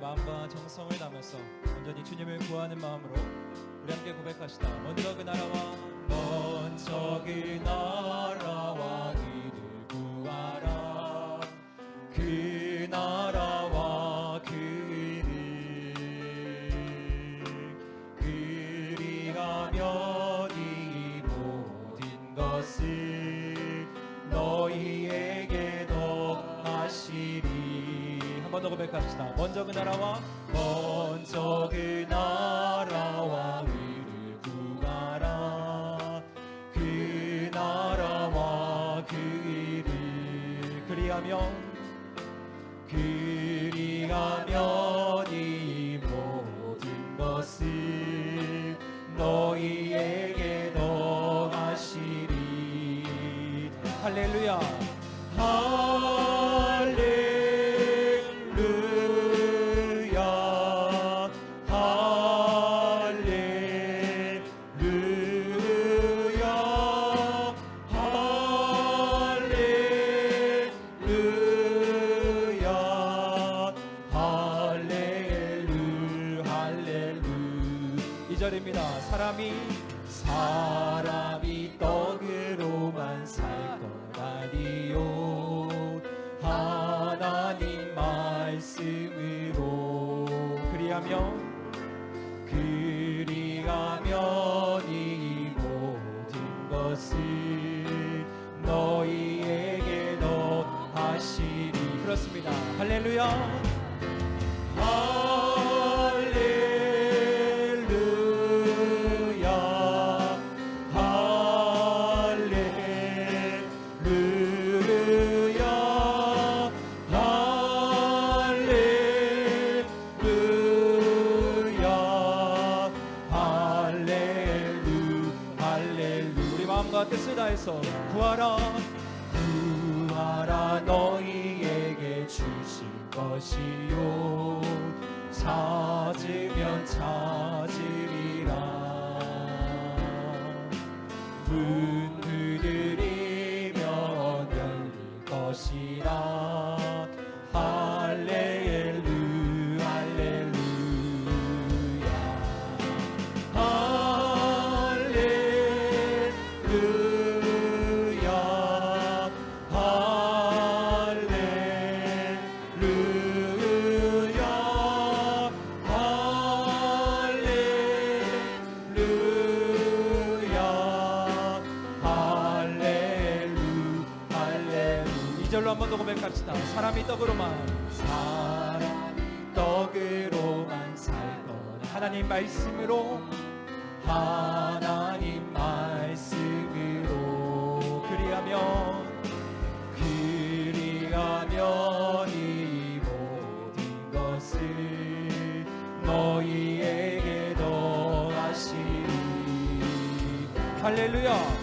마음과 정성을 담아서 온전히 주님을 구하는 마음으로 우리 함께 고백하시다. 먼저 그 나라와 먼저 그 나라. 고백합시다. 먼저 그 나라와 먼저 그 나라와 의를 구하라 그 나라와 그 의를 그리하며 너희에게도 하시리. 그렇습니다. 할렐루야. 것이요 찾으면 찾으리라. 말씀으로 하나님 말씀으로 그리하면 그리하면 이 모든 것을 너희에게 더하시리. 할렐루야.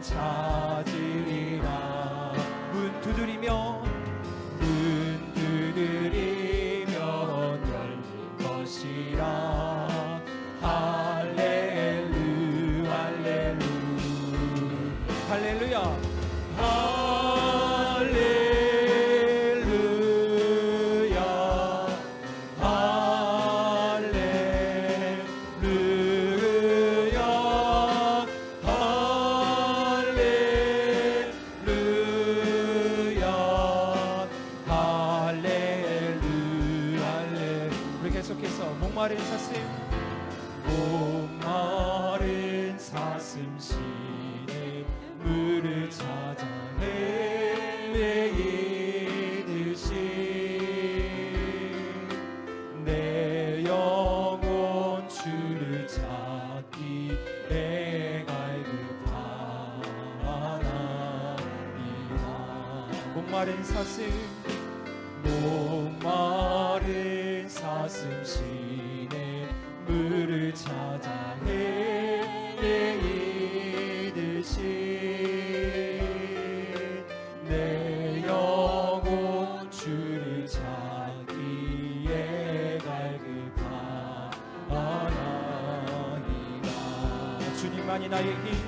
찾으리라. 문 두드리며 사슴 목마른 사슴 신의 물을 찾아 헤매이듯이 내 영혼 주를 찾기에 갈급하나이다 주님만이 나의 힘.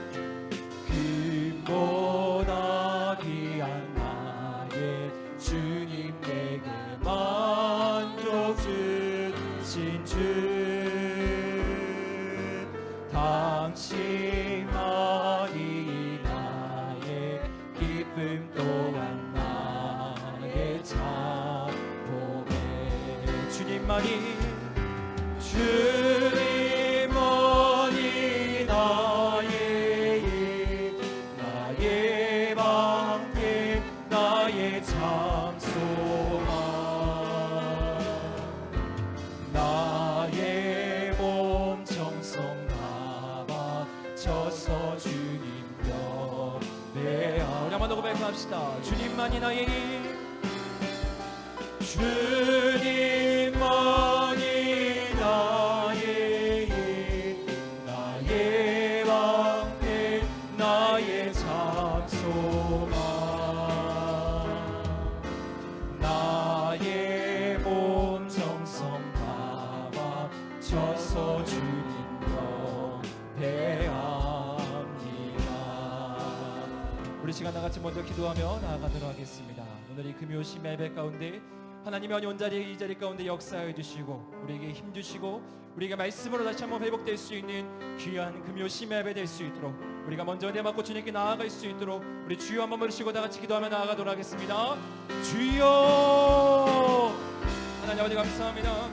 합시다. 주님만이 나의 힘 요 심야 예배 가운데 하나님의 언 온자리 이 자리 가운데 역사해 주시고 우리에게 힘 주시고 우리가 말씀으로 다시 한번 회복될 수 있는 귀한 금요 심야 예배 될 수 있도록 우리가 먼저 내 맞고 주님께 나아갈 수 있도록 우리 주여 한번 부르시고 다 같이 기도하며 나아가도록 하겠습니다. 주여! 하나님 아버지 감사합니다.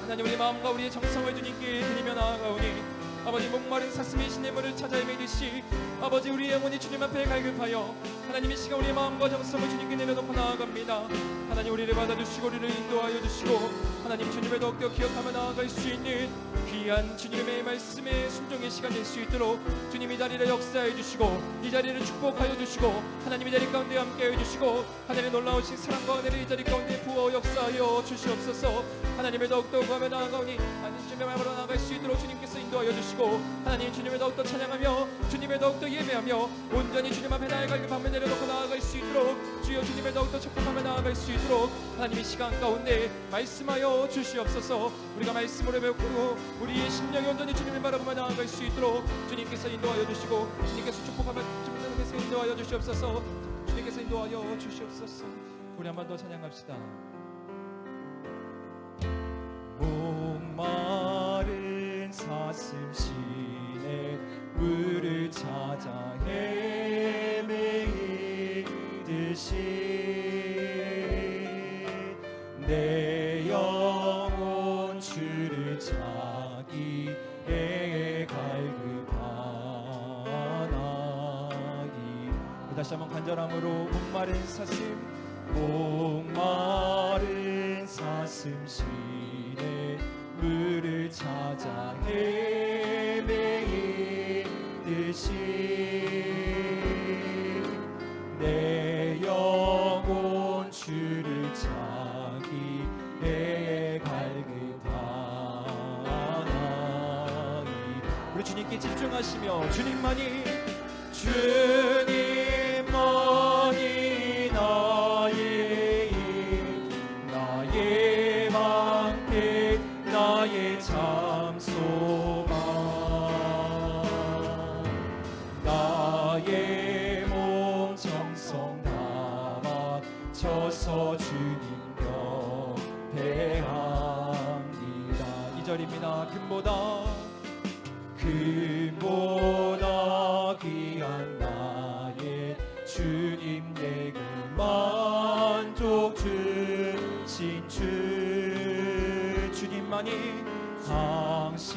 하나님 우리 마음과 우리의 정성을 주님께 드리며 나아가오니 아버지 목마른 사슴의 시내물을 찾아 헤매듯이 아버지 우리의 영혼이 주님 앞에 갈급하여 하나님의 시간 우리의 마음과 정성을 주님께 내려놓고 나아갑니다. 하나님 우리를 받아주시고 우리를 인도하여 주시고 하나님 주님을 더욱더 기억하며 나아갈 수 있는 귀한 주님의 말씀에 순종의 시간 될 수 있도록 주님 이 자리를 역사해 주시고 이 자리를 축복하여 주시고 하나님 이 자리 가운데 함께해 주시고 하나님의 놀라우신 사랑과 은혜를 이 자리 가운데 부어 역사하여 주시옵소서. 하나님을 더욱더 구하며 나아가오니 하나님 주님의 마음으로 나아갈 수 있도록 주님께서 인도하여 주시고 하나님 주님을 더욱더 찬양하며 주님을 더욱더 예배하며 온전히 주님 앞에 나의 갈급함을 내려놓고 나아갈 수 있도록 주여 주님을 더욱더 축복하며 나아갈 수 있도록 하나님의 시간 가운데 말씀하여 주시옵소서. 우리가 말씀으로 배우고 우리의 심령이 온전히 주님을 바라보며 나아갈 수 있도록 주님께서 인도하여 주시고 주님께서 축복하며 주님께서 인도하여 주시옵소서. 주님께서 인도하여 주시옵소서. 우리 한 번 더 찬양합시다. 목마른 사슴 시내 물을 찾아 헤매이듯이 내 다시 한번 간절함으로 목마른 사슴 목마른 사슴 시내 물을 찾아 헤매이듯이 내 영혼 주를 찾기에 갈급하나이. 우리 주님께 집중하시며 주님만이 주님 절입니다. 금보다 금보다 귀한 나의 주님 내게 만족 주신 주 주님만이 당신만이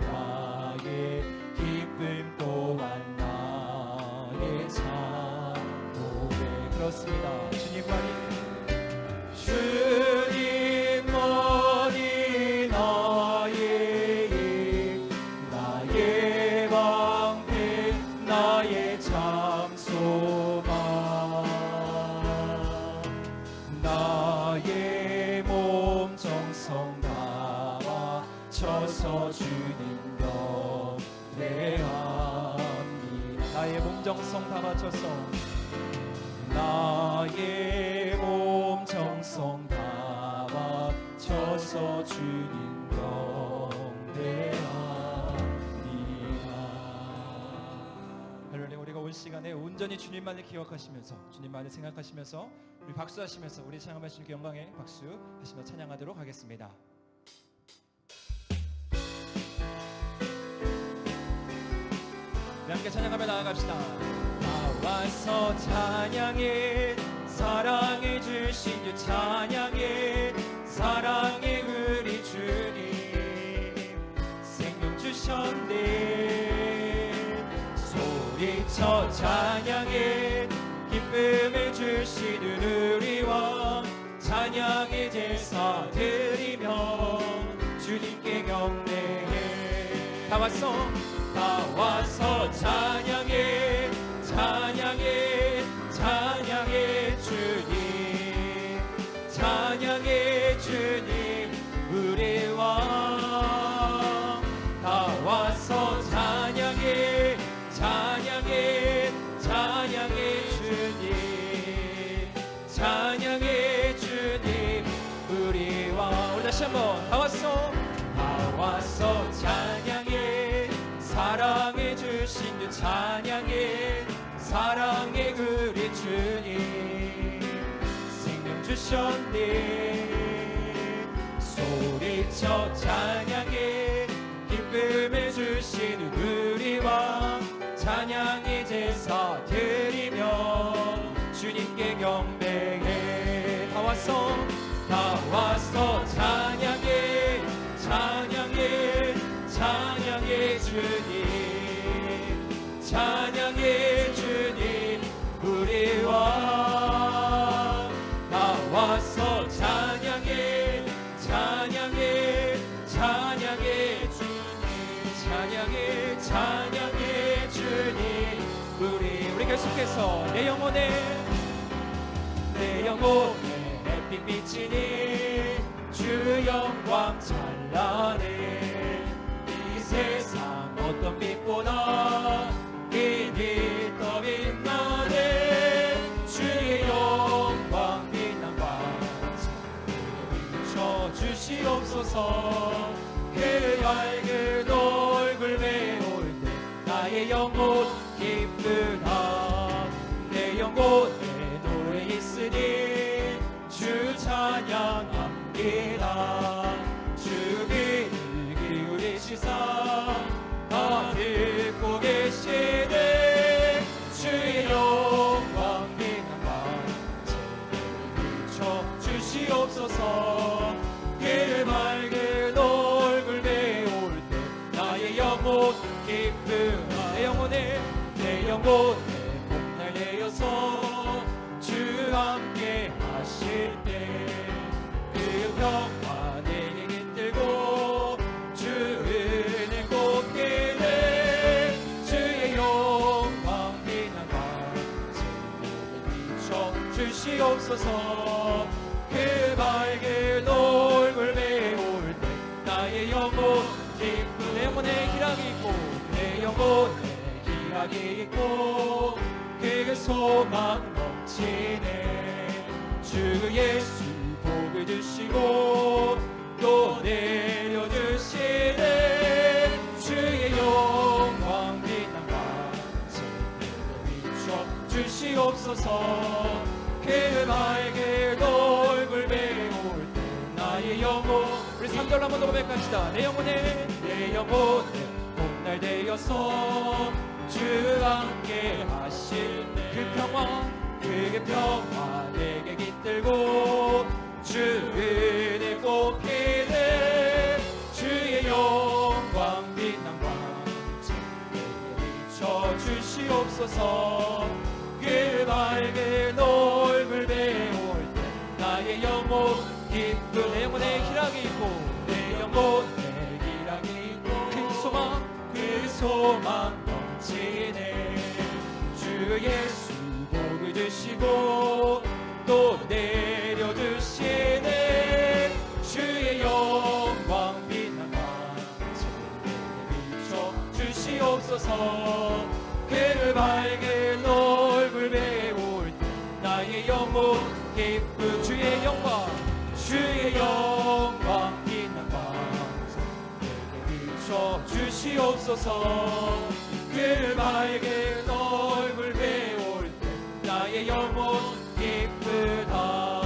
나의 기쁨 또한 나의 참 고백 그렇습니다 쳐서 주님 경배합니다 나의 몸 정성 담아 쳐서 나의 몸 정성 담아 쳐서 주님 경배합니다 할렐루야 우리가 올 시간에 온전히 주님만을 기억하시면서 주님만을 생각하시면서 우리 박수하시면서 우리 찬양하신 주님께 영광의 박수 하시며 찬양하도록 하겠습니다. 함께 찬양하며 나아갑시다. 나와서 찬양해 사랑해 주신 주 찬양해 사랑해 우리 주님. 생명 주셨네. 소리쳐 찬양해 기쁨을 주시는 우리 왕 찬양의 제사 드리며 주님께 경배해. 다 왔어 다 와서 찬양 주셨네. 소리쳐 찬양해. 기쁨을 주시는 우리 왕 찬양의 제사 드리며 주님께 경배해. 다 왔어 다 왔어 계속해서 내 영혼에 내 영혼에 햇빛 비치니 주 영광 찬란해 찬양합니다. 주 귀를 기울이시사 다 듣고 계시네 주의 영광 빛난 반짝 비춰 주시옵소서. 그 밝은 얼굴 배울 때 나의 영혼 기쁘다 내 영혼에 내 영혼 주시옵소서 그 밝은 얼굴 배울 때 나의 영혼 기쁜 내 영혼에 희락이 있고 내 영혼에 희락이 있고 그 소망 넘치네. 주 예수 복을 주시고 또 내려주시네. 주의 영광 빛난 반짝 비춰 주시옵소서 늘 나에게 얼굴 배울 때 나의 영혼. 우리 3절 한번 더 고백합시다. 내 영혼에 내 영혼에 봄날 되어서 주 함께 하실 때 그 평화 그게 평화 내게 깃들고 주의 꽃피네 주의 영광 빛난 광채 내게 비춰주시옵소서. 그 밝은 옷 기락이 있고 내 영혼에 기락이 있고 큰 소망 그 소망 넘치네. 주 예수 복을 주시고 또 내려주시네. 주의 영광 빛난 밤새에 비춰 주시옵소서. 그 밝은 영광 빛난 밤새에 비춰 주시옵소서 그 밝은 얼굴 배울 때 나의 영혼 기쁘다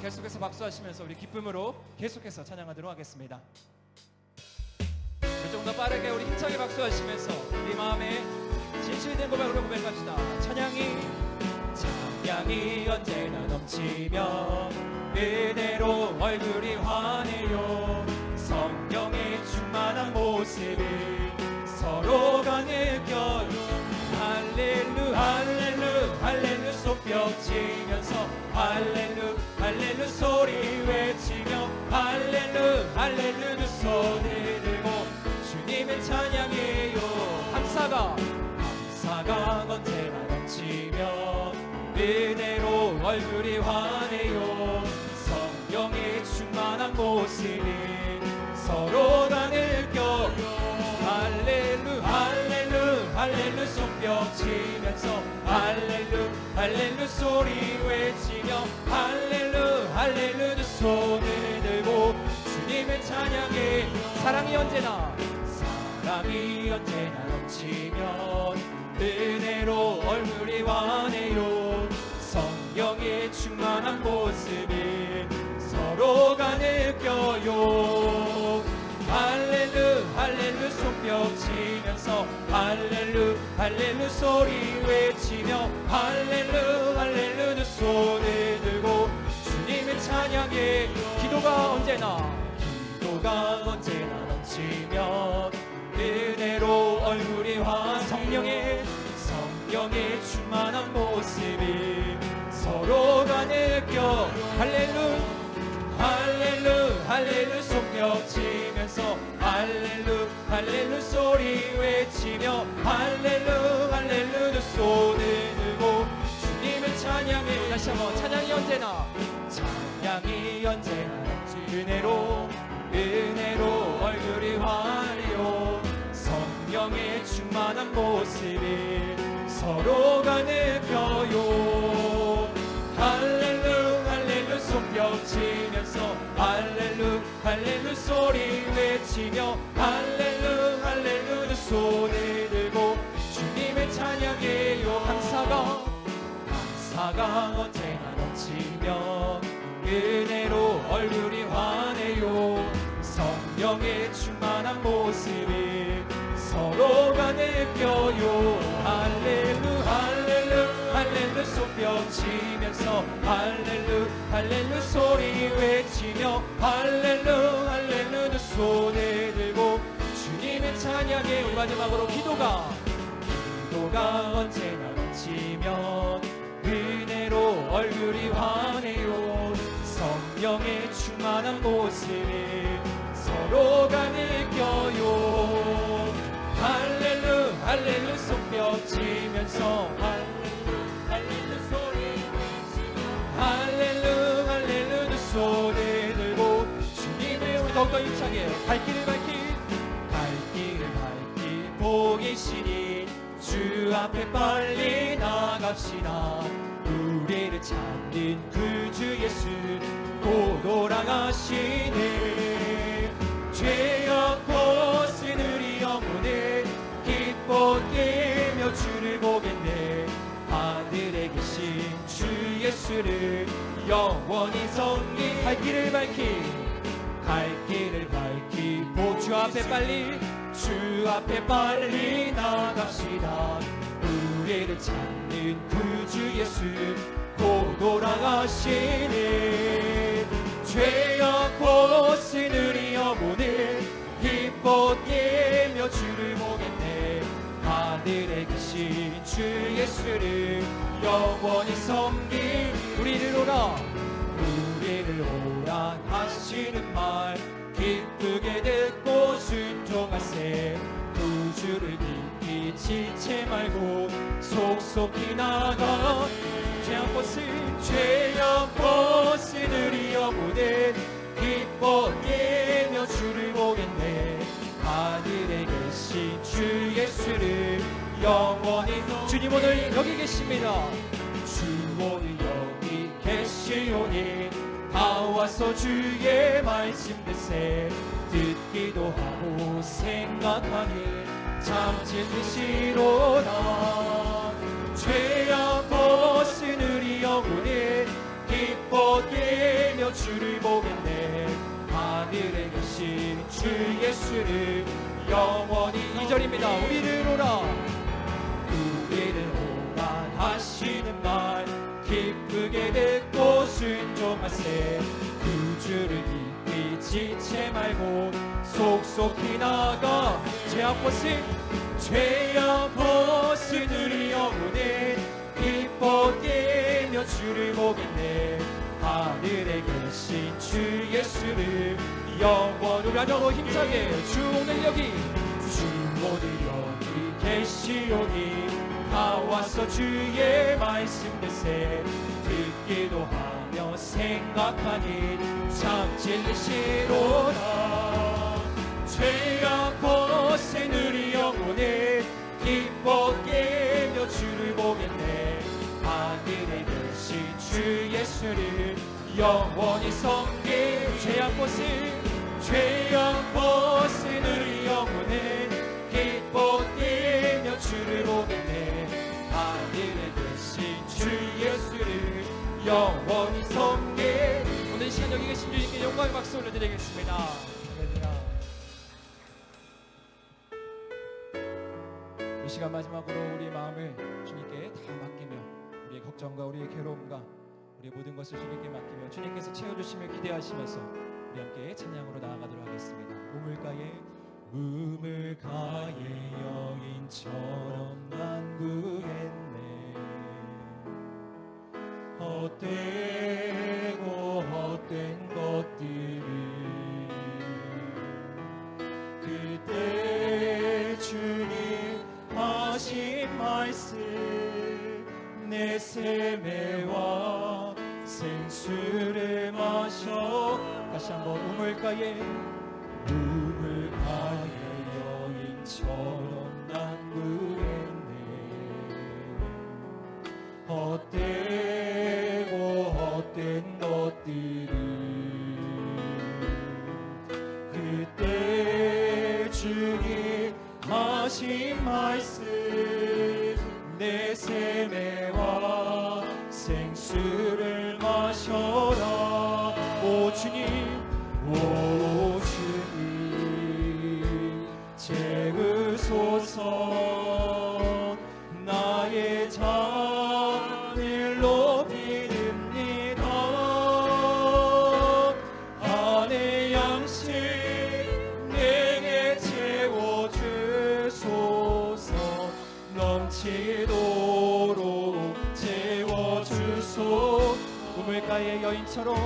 계속해서 박수하시면서 우리 기쁨으로 계속해서 찬양하도록 하겠습니다. 우리 조금 더 빠르게 우리 힘차게 박수하시면서 우리 마음에 진실된 고백으로 고백합시다. 찬양이 찬양이 언제나 넘치며 그대로 얼굴이 환해요. 성령의 충만한 모습을 서로가 느껴요 할렐루 할렐루 할렐루 손뼉치면서 할렐루 할렐루 소리 외치며 할렐루 할렐루 두 손을 들고 주님의 찬양해요. 감사가 감사가 언제나 넘치며 얼굴이 환해요. 성령의 충만한 모습을 서로가 느껴요. 할렐루 할렐루 할렐루 손뼉치면서 할렐루 할렐루 소리 외치며 할렐루 할렐루 두 손을 들고 주님을 찬양해 사랑이 언제나 사랑이 언제나 넘치면 은혜로 얼굴이 환해요 할렐루 할렐루 소리 외치며 할렐루 할렐루 두 손을 들고 주님을 찬양해. 기도가 언제나 기도가 언제나 넘치면 은혜로 얼굴이 환 성령의 성령의 충만한 모습을 서로가 느껴. 할렐루 할렐루 할렐루 손뼉치면서 할렐루 할렐루 소리 외치며 할렐루 할렐루 두 손을 들고 주님을 찬양해 다시 한번 찬양이 언제나 찬양이 언제나 은혜로 은혜로 얼굴이 환해요. 성령의 충만한 모습을 서로가 느껴요 할렐루 할렐루 소리 외치며 할렐루 할렐루 두 손을 들고 주님의 찬양해요 감사가 감사가 언제나 넘치면 은혜로 얼굴이 환해요. 성령의 충만한 모습을 서로가 느껴요. 할렐루 할렐루 손뼉치면서 할렐루 할렐루 소리 외치며 할렐루 할렐루 두 손을 들고 주님의 우리 마지막으로 기도가 기도가 언제나 넘치면 은혜로 얼굴이 환해요. 성령의 충만한 모습을 서로가 느껴요. 할렐루 할렐루 손뼉치면서 할렐루 손을 들고 주님의 우리 더욱더 힘차게 갈 길을 밝히 갈 길을 밝히 보이시니 주 앞에 빨리 나갑시다. 우리를 찾는 그 주 예수 곧 돌아가시네. 죄악 벗으느리 영혼을 기뻐 뛰며 주를 보겠네. 하늘에 계신 주 예수를 영원히 섬기 갈 길을 밝히 갈 길을 밝히. 보주 앞에 빨리 주 앞에 빨리 나갑시다. 우리를 찾는 그주 예수 곧 돌아가시네. 죄악 벗으느리 영혼을 기뻐 뛰며 주를 보겠네. 하늘에 계신 주 예수를 영원히 섬기 우리를 오라. 우리를 하시는 말. 기쁘게 듣고 순종하세. 구주를 믿기 지체 말고 속속히 나가. 죄악 벗은 죄악 벗은 우리 영혼은 기뻐하며 주를 보겠네. 하늘에 계신 주 예수를 영원히 주님 오늘 여기 계십니다 다 와서 주의 말씀 듣세. 듣기도 하고 생각하니 참 진리시로다. 죄악 벗은 우리 영혼은 기뻐하며 주를 보겠네. 하늘에 계신 주 예수를 영원히 이절입니다. 우리를 오라. 우리를 오라 하시는 말 기쁘게 듣고 순종하세 지체 말고 속속히 나가 죄악 벗은 죄악 벗은 우리 영혼은 기뻐하며 주를 보겠네. 하늘에 계신 주 예수를 영원으로 하려고 힘차게 주 오늘 여기 주 오늘 여기 계시오니 다 와서 주의 말씀 듣세 듣기도 하 며 생각하니 참 진리시로다 죄악 벗은 우리 영혼은 기뻐하며 주를 보겠네. 하늘에 계신 주 예수를 영원히 섬길 죄악 벗은 죄악 벗은 우리 영혼은 기뻐하며 주를 보겠네. 하늘에 계신 주 예수를 영원히 섬길 오늘 이 시간 여기 계신 주님께 영광의 박수 올려드리겠습니다. 할렐루야. 이 시간 마지막으로 우리의 마음을 주님께 다 맡기며 우리의 걱정과 우리의 괴로움과 우리의 모든 것을 주님께 맡기며 주님께서 채워주심을 기대하시면서 우리 함께 찬양으로 나아가도록 하겠습니다. 우물가에 우물가의 여인처럼 난 구했네 헛되고 헛된 것들을 그때 주님 하신 말씀 내 세매와 생수를 마셔 다시 한번 우물가에 우물가의 여인처럼 소 우물가의 여인처럼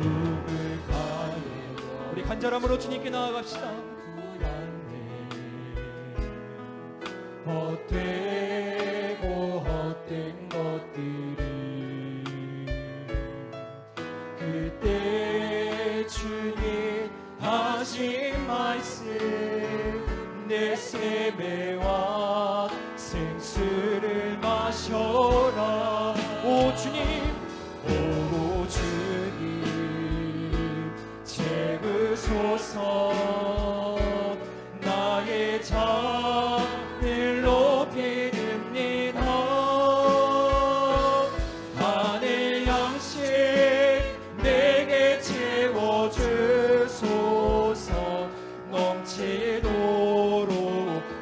우물가의 우리 간절함으로 주님께 나아갑시다. 나의 자를 높이듭니다. 하늘 양식 내게 채워주소서. 넘치도록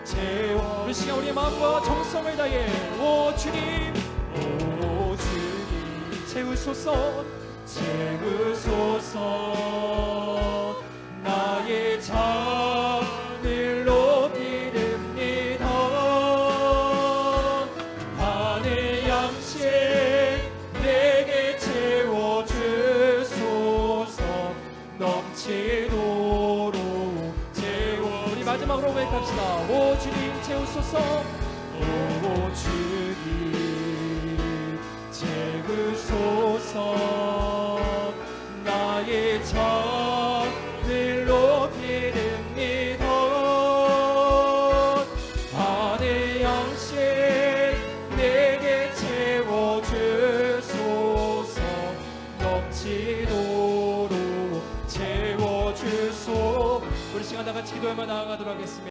채워 우리 시간 우리 마음과 정성을 다해 주님 주님. 채우소서. 채우소서. 주님 채우소서